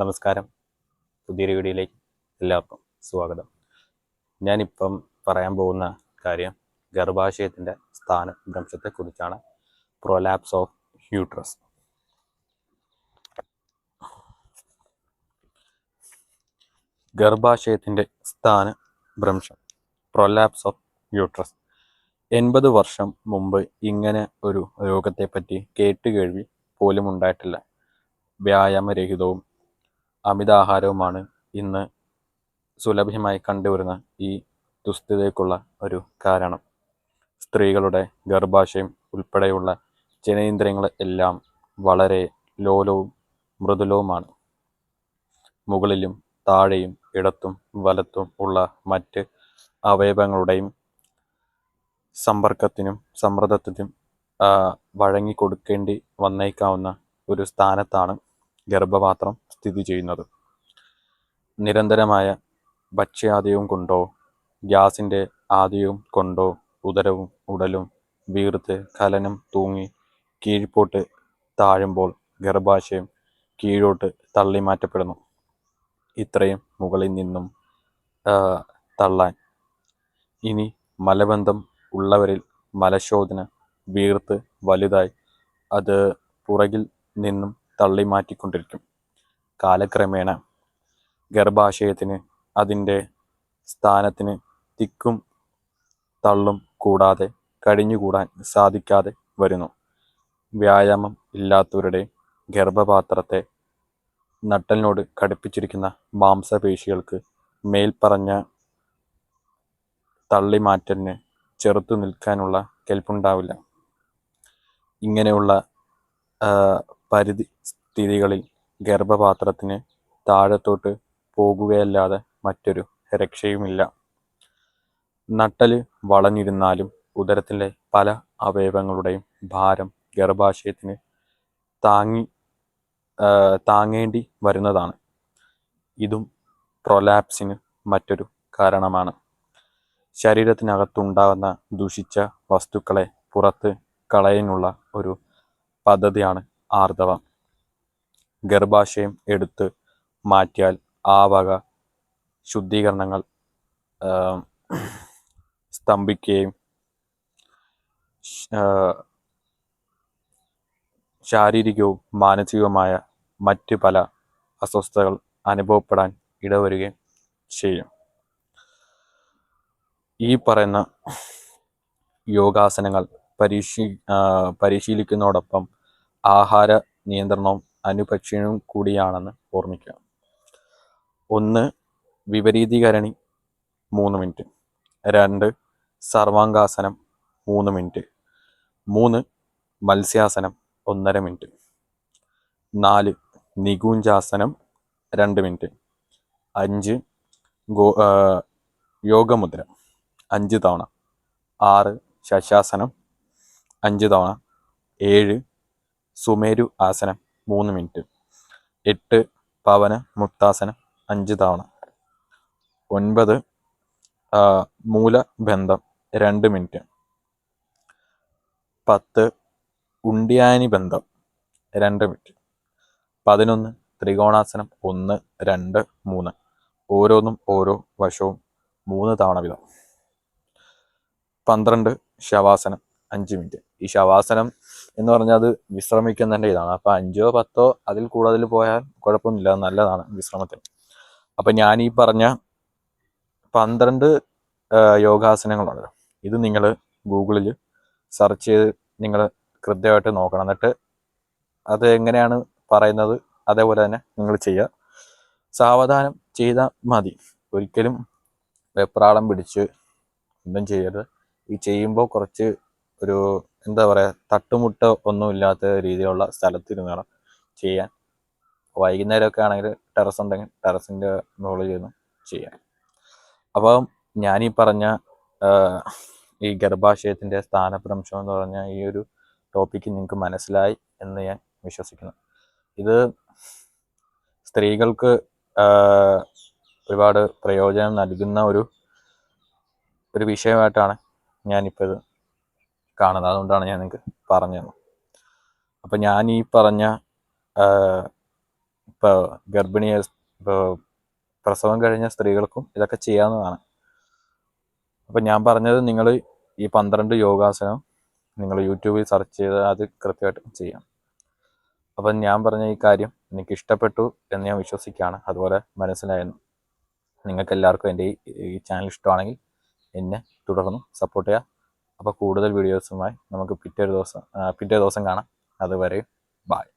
നമസ്കാരം. പുതിയൊരു വീഡിയോയിലേക്ക് എല്ലാവർക്കും സ്വാഗതം. ഞാനിപ്പം പറയാൻ പോകുന്ന കാര്യം ഗർഭാശയത്തിന്റെ സ്ഥാന ഭ്രംശത്തെക്കുറിച്ചാണ്. പ്രൊലാപ്സ് ഓഫ് യൂട്രസ് ഗർഭാശയത്തിന്റെ സ്ഥാന ഭ്രംശം. പ്രൊലാപ്സ് ഓഫ് യൂട്രസ് എൺപത് വർഷം മുമ്പ് ഇങ്ങനെ ഒരു രോഗത്തെപ്പറ്റി കേട്ടുകേൾവി പോലും ഉണ്ടായിട്ടില്ല വ്യായാമരഹിതവും അമിതാഹാരവുമാണ് ഇന്ന് സുലഭ്യമായി കണ്ടുവരുന്ന ഈ ദുസ്ഥിതിക്കുള്ള ഒരു കാരണം. സ്ത്രീകളുടെ ഗർഭാശയം ഉൾപ്പെടെയുള്ള ജനേന്ദ്രിയങ്ങൾ എല്ലാം വളരെ ലോലവും മൃദുലവുമാണ്. മുകളിലും താഴെയും ഇടത്തും വലത്തും ഉള്ള മറ്റ് അവയവങ്ങളുടെയും സമ്പർക്കത്തിനും സമ്മർദ്ദത്തിനും വഴങ്ങിക്കൊടുക്കേണ്ടി വന്നേക്കാവുന്ന ഒരു സ്ഥാനത്താണ് ഗർഭപാത്രം. സ്ഥിതി ചെയ്യുന്നത്. നിരന്തരമായ ഭക്ഷ്യാദിയും കൊണ്ടോ ഗ്യാസിന്റെ ആദിയും കൊണ്ടോ ഉദരവും ഉടലും വീർത്ത് കലനം തൂങ്ങി കീഴ്പോട്ട് താഴുമ്പോൾ ഗർഭാശയം കീഴോട്ട് തള്ളി മാറ്റപ്പെടുന്നു. ഇത്രയും മുകളിൽ നിന്നും തള്ളാൻ. ഇനി മലബന്ധം ഉള്ളവരിൽ മലശോധന വീർത്ത് വലുതായി അത് പുറകിൽ നിന്നും തള്ളി മാറ്റിക്കൊണ്ടിരിക്കും. കാലക്രമേണ ഗർഭാശയത്തിന് അതിന്റെ സ്ഥാനത്തിന് തിക്കും തള്ളും കൂടാതെ കഴിഞ്ഞുകൂടാൻ സാധിക്കാതെ വരുന്നു. വ്യായാമം ഇല്ലാത്തവരുടെ ഗർഭപാത്രത്തെ നട്ടലിനോട് ഘടിപ്പിച്ചിരിക്കുന്ന മാംസപേശികൾക്ക് മേൽപ്പറഞ്ഞ തള്ളിമാറ്റലിന് ചെറുത്തു നിൽക്കാനുള്ള കെൽപ്പുണ്ടാവില്ല. ഇങ്ങനെയുള്ള പരിധി സ്ഥിതികളിൽ ഗർഭപാത്രത്തിന് താഴത്തോട്ട് പോകുകയല്ലാതെ മറ്റൊരു രക്ഷയുമില്ല. നട്ടൽ വളഞ്ഞിരുന്നാലും ഉദരത്തിലെ പല അവയവങ്ങളുടെയും ഭാരം ഗർഭാശയത്തിന് താങ്ങി താങ്ങേണ്ടി വരുന്നതാണ്. ഇതും പ്രൊലാപ്സിന് മറ്റൊരു കാരണമാണ്. ശരീരത്തിനകത്തുണ്ടാകുന്ന ദുഷിച്ച വസ്തുക്കളെ പുറത്ത് കളയാനുള്ള ഒരു പദ്ധതിയാണ് ആർദവം ഗർഭാശയം എടുത്ത് മാറ്റിയാൽ ആ വക ശുദ്ധീകരണങ്ങൾ സ്തംഭിക്കുകയും ശാരീരികവും മാനസികവുമായ മറ്റ് പല അസ്വസ്ഥതകൾ അനുഭവപ്പെടാൻ ഇടവരികയും ചെയ്യും. ഈ പറയുന്ന യോഗാസനങ്ങൾ പരീക്ഷി പരിശീലിക്കുന്നതോടൊപ്പം ആഹാര നിയന്ത്രണവും അനുപക്ഷീണവും കൂടിയാണെന്ന് ഓർമ്മിക്കുക. ഒന്ന് വിപരീതീകരണി മൂന്ന് മിനിറ്റ്. രണ്ട് സർവാംഗാസനം മൂന്ന് മിനിറ്റ്. മൂന്ന് മത്സ്യാസനം ഒന്നര മിനിറ്റ്. നാല് നികുഞ്ചാസനം രണ്ട് മിനിറ്റ്. അഞ്ച് ഗോ യോഗമുദ്ര അഞ്ച് തവണ. ആറ് ശശാസനം അഞ്ച് തവണ. ഏഴ് സുമേരു ആസനം. മൂന്ന് മിനിറ്റ്. എട്ട് പവന മുക്താസനം അഞ്ച് തവണ. ഒൻപത് മൂലബന്ധം രണ്ട് മിനിറ്റ്. പത്ത് ഉണ്ടിയാനി ബന്ധം രണ്ട് മിനിറ്റ്. പതിനൊന്ന് ത്രികോണാസനം ഒന്ന് രണ്ട് മൂന്ന്. ഓരോന്നും ഓരോ വശവും മൂന്ന് തവണ വീതം. പന്ത്രണ്ട് ശവാസനം അഞ്ച് മിനിറ്റ്. ഈ ശവാസനം എന്ന് പറഞ്ഞാൽ അത് വിശ്രമിക്കുന്നതിന്റെ ഇതാണ്. അപ്പോൾ അഞ്ചോ പത്തോ അതിൽ കൂടുതൽ പോയാൽ കുഴപ്പമൊന്നുമില്ല. നല്ലതാണ് വിശ്രമത്തിന്. അപ്പം ഞാൻ ഈ പറഞ്ഞ പന്ത്രണ്ട് യോഗാസനങ്ങളുണ്ടല്ലോ ഇത് നിങ്ങൾ ഗൂഗിളിൽ സെർച്ച് ചെയ്ത് നിങ്ങൾ കൃത്യമായിട്ട് നോക്കണം. എന്നിട്ട് അത് എങ്ങനെയാണ് പറയുന്നത് അതേപോലെ തന്നെ നിങ്ങൾ ചെയ്യുക. സാവധാനം ചെയ്താൽ മതി. ഒരിക്കലും വെപ്രാളം പിടിച്ച് ഒന്നും ചെയ്യരുത്. ഈ ചെയ്യുമ്പോൾ കുറച്ച് ഒരു എന്താ പറയുക തട്ടുമുട്ട ഒന്നും ഇല്ലാത്ത രീതിയിലുള്ള സ്ഥലത്തിരുന്ന് വേണം ചെയ്യാൻ. വൈകുന്നേരമൊക്കെ ആണെങ്കിൽ ടെറസ് ഉണ്ടെങ്കിൽ ടെറസിന്റെ മുകളിൽ ഇരുന്ന് ചെയ്യാം. അപ്പം ഞാനീ പറഞ്ഞ ഈ ഗർഭാശയത്തിന്റെ സ്ഥാനഭ്രംശം എന്ന് പറഞ്ഞ ഈ ഒരു ടോപ്പിക്ക് നിങ്ങൾക്ക് മനസ്സിലായി എന്ന് ഞാൻ വിശ്വസിക്കുന്നു. ഇത് സ്ത്രീകൾക്ക് ഒരുപാട് പ്രയോജനം നൽകുന്ന ഒരു ഒരു വിഷയമായിട്ടാണ് ഞാനിപ്പോൾ ഇത് കാണുന്നത്. അതുകൊണ്ടാണ് ഞാൻ നിങ്ങൾക്ക് പറഞ്ഞു തന്നത് അപ്പം ഞാൻ ഈ പറഞ്ഞ ഇപ്പോൾ ഗർഭിണിയെ ഇപ്പോൾ പ്രസവം കഴിഞ്ഞ സ്ത്രീകൾക്കും ഇതൊക്കെ ചെയ്യാവുന്നതാണ്. അപ്പം ഞാൻ പറഞ്ഞത് നിങ്ങൾ ഈ പന്ത്രണ്ട് യോഗാസനം നിങ്ങൾ യൂട്യൂബിൽ സെർച്ച് ചെയ്ത് അത് കൃത്യമായിട്ട് ചെയ്യാം. അപ്പം ഞാൻ പറഞ്ഞ ഈ കാര്യം എനിക്ക് ഇഷ്ടപ്പെട്ടു എന്ന് ഞാൻ വിശ്വസിക്കുകയാണ്. അതുപോലെ മനസ്സിലായിരുന്നു നിങ്ങൾക്ക് എല്ലാവർക്കും എന്റെ ഈ ചാനൽ ഇഷ്ടമാണെങ്കിൽ എന്നെ തുടർന്നും സപ്പോർട്ട് ചെയ്യുക. അപ്പോൾ കൂടുതൽ വീഡിയോസുമായി നമുക്ക് പിറ്റേ ദിവസം പിറ്റേ ദിവസം കാണാം. അതുവരെ ബായ്